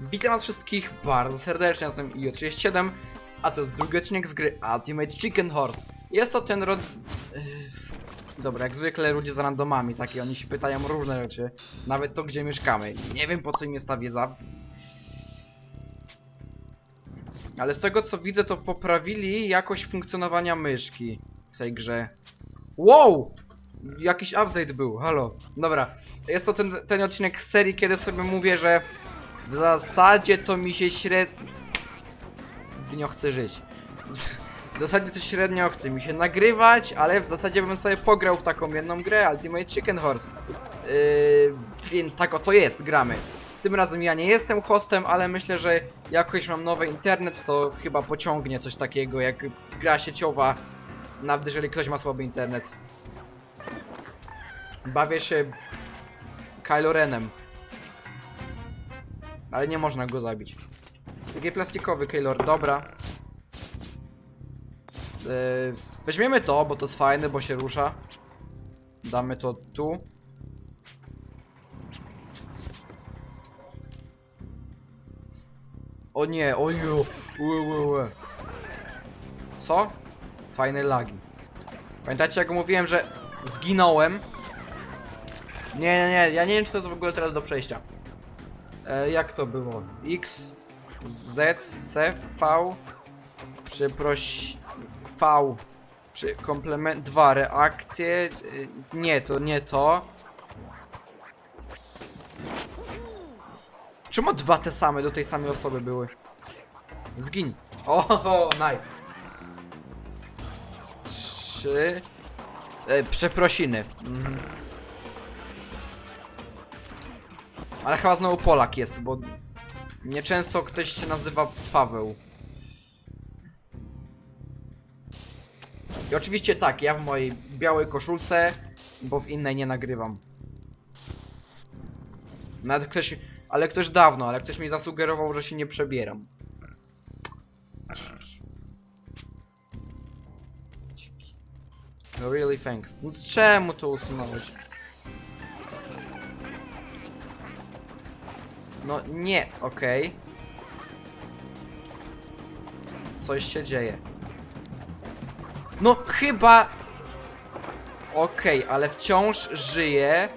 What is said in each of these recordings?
Witam was wszystkich bardzo serdecznie, jestem IO37, a to jest drugi odcinek z gry Ultimate Chicken Horse. Jest to ten rod... Dobra, jak zwykle ludzie z randomami, takie oni się pytają różne rzeczy, nawet to gdzie mieszkamy. Nie wiem po co im jest ta wiedza. Ale z tego co widzę to poprawili jakość funkcjonowania myszki w tej grze. Wow! Jakiś update był, halo. Dobra, jest to ten, ten odcinek z serii, kiedy sobie mówię, że w zasadzie to mi się średnio chce żyć. W zasadzie to średnio chce mi się nagrywać, ale w zasadzie bym sobie pograł w taką jedną grę, Ultimate Chicken Horse. Yy, więc tak oto jest, gramy. Tym razem ja nie jestem hostem, ale myślę, że jakoś mam nowy internet, to chyba pociągnie coś takiego jak gra sieciowa, nawet jeżeli ktoś ma słaby internet. Bawię się Kylo Renem. Ale nie można go zabić. Taki plastikowy Kylo, dobra. Yy, weźmiemy to, bo to jest fajne, bo się rusza. Damy to tu. O nie, oju, ue. Co? Fajne lagi. Pamiętacie jak mówiłem, że zginąłem? Nie, nie, nie, ja nie wiem czy to jest w ogóle teraz do przejścia. E, jak to było? X, Z, C, V, przeproś, V, przy komplement, dwa reakcje, y, nie, to nie to. Czemu dwa te same do tej samej osoby były? Zgiń. O, nice. Trzy. E, przeprosiny. Mhm. Ale chyba znowu Polak jest, bo nieczęsto ktoś się nazywa Paweł. I oczywiście tak, ja w mojej białej koszulce, bo w innej nie nagrywam. Nawet ktoś, ale ktoś dawno, ale ktoś mi zasugerował, że się nie przebieram. No really thanks. No czemu to usunąłeś? No nie, okej. Coś się dzieje. No chyba... Okej, ale wciąż żyje.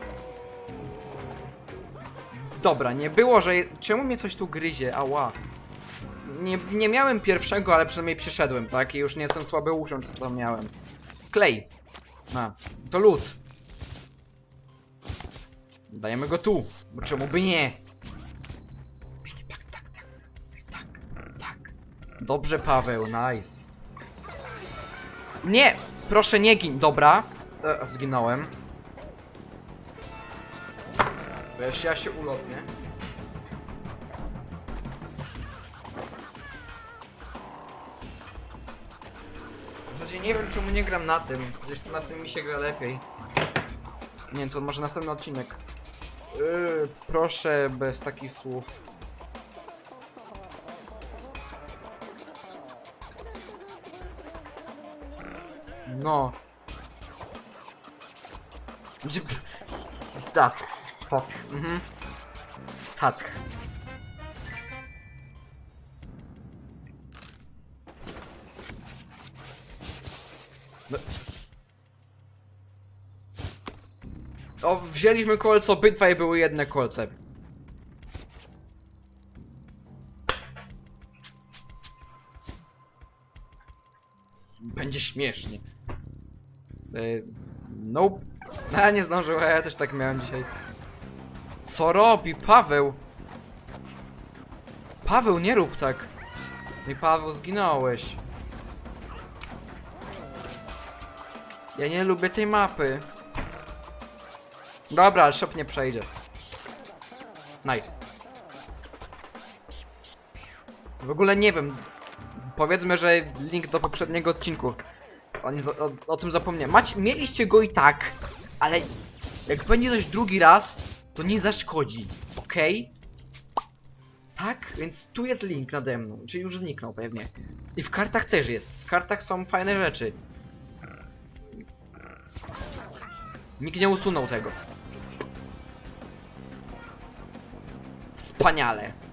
Dobra, nie było, że... Czemu mnie coś tu gryzie? Ała. Nie, nie miałem pierwszego, ale przynajmniej przyszedłem, tak? I już nie jestem słaby czy co tam miałem. Klej. A, to lód. Dajemy go tu, bo czemu by nie? Dobrze, Paweł, nice. Nie! Proszę nie gin, dobra. E, zginąłem. Wiesz, ja się ulotnię. W zasadzie nie wiem czemu nie gram na tym. To na tym mi się gra lepiej. Nie to może następny odcinek. Yy, proszę bez takich słów. No. Gdzie... Tak. Tak. Mhm. Tak. No. O, wzięliśmy kolce, obydwaj były jedne kolce. Będzie śmiesznie. Yy, nope. A, nie zdążyłem, ja też tak miałem dzisiaj. Co robi Paweł? Paweł, nie rób tak. No i Paweł, zginąłeś. Ja nie lubię tej mapy. Dobra, ale shop nie przejdzie. Nice. W ogóle nie wiem. Powiedzmy, że link do poprzedniego odcinku. O, o, tym zapomniałem. Macie, mieliście go i tak, ale jak będzie coś drugi raz, to nie zaszkodzi, okej? Tak? Więc tu jest link nade mną, czyli już zniknął pewnie. I w kartach też jest. W kartach są fajne rzeczy. Nikt nie usunął tego. Wspaniale.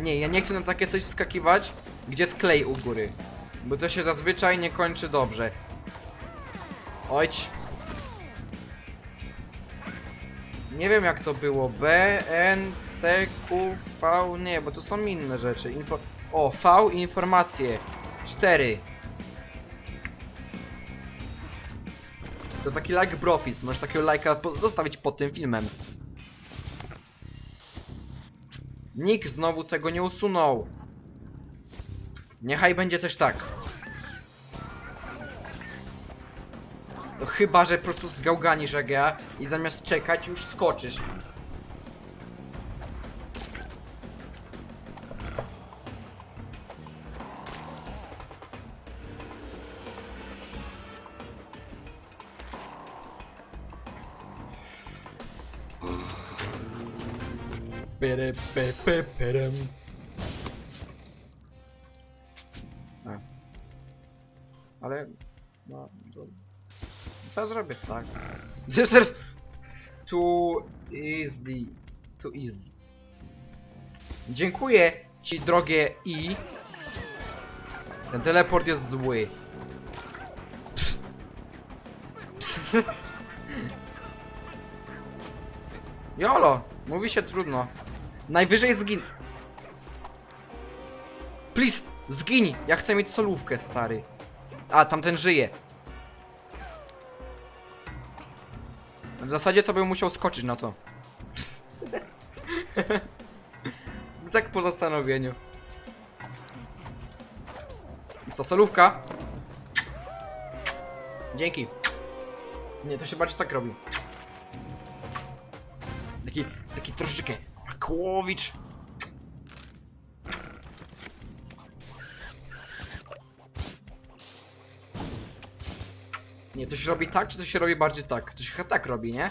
Nie, ja nie chcę na takie coś skakiwać, gdzie jest klej u góry. Bo to się zazwyczaj nie kończy dobrze. Ojć. Nie wiem jak to było. B, N, C, Q, V, nie, bo to są inne rzeczy. Info... O, V informacje. 4. To taki like brofist, możesz takiego lajka po- zostawić pod tym filmem. Nikt znowu tego nie usunął. Niechaj będzie też tak. Chyba, że po prostu zgałganisz jak ja i zamiast czekać już skoczysz. Pere, pe, pe, perem. A. Ale... No, to... To zrobię tak. This is too easy. Too easy. Dziękuję ci, drogie i. Ten teleport jest zły. Jolo, mówi się trudno. Najwyżej zgin. Please, zgiń! Ja chcę mieć solówkę, stary. A, tamten żyje. W zasadzie to bym musiał skoczyć na to. tak po zastanowieniu. Co, solówka? Dzięki. Nie, to się bardziej tak robi. Taki, taki troszeczkę Makłowicz. Nie, to się robi tak, czy to się robi bardziej tak? To się chyba tak robi, nie?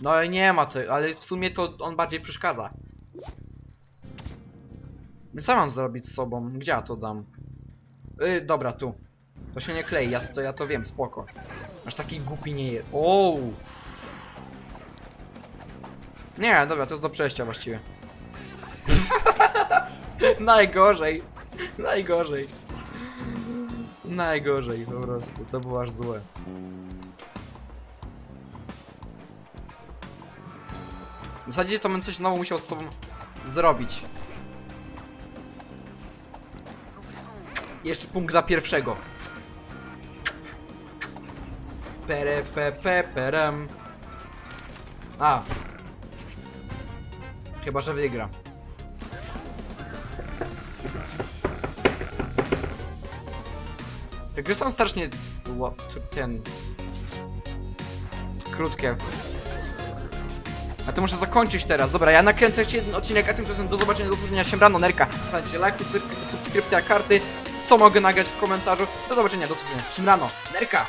No i nie ma to, ale w sumie to on bardziej przeszkadza. Więc co mam zrobić z sobą? Gdzie ja to dam? Yy, dobra, tu. To się nie klei, ja to, ja to wiem, spoko. Aż taki głupi nie jest. O! Nie, dobra, to jest do przejścia właściwie. Najgorzej. Najgorzej. Najgorzej po prostu, to było aż złe. W zasadzie to bym coś znowu musiał z sobą zrobić. Jeszcze punkt za pierwszego. Pere, pe, pe, perem. A. Chyba, że wygra. Te gry są strasznie... ten... Krótkie. A to muszę zakończyć teraz. Dobra, ja nakręcę jeszcze jeden odcinek, a tymczasem do zobaczenia, do usłyszenia się rano, nerka. Słuchajcie, lajki, subskrypcja, karty. Co mogę nagrać w komentarzu? Do zobaczenia, do usłyszenia się rano, nerka!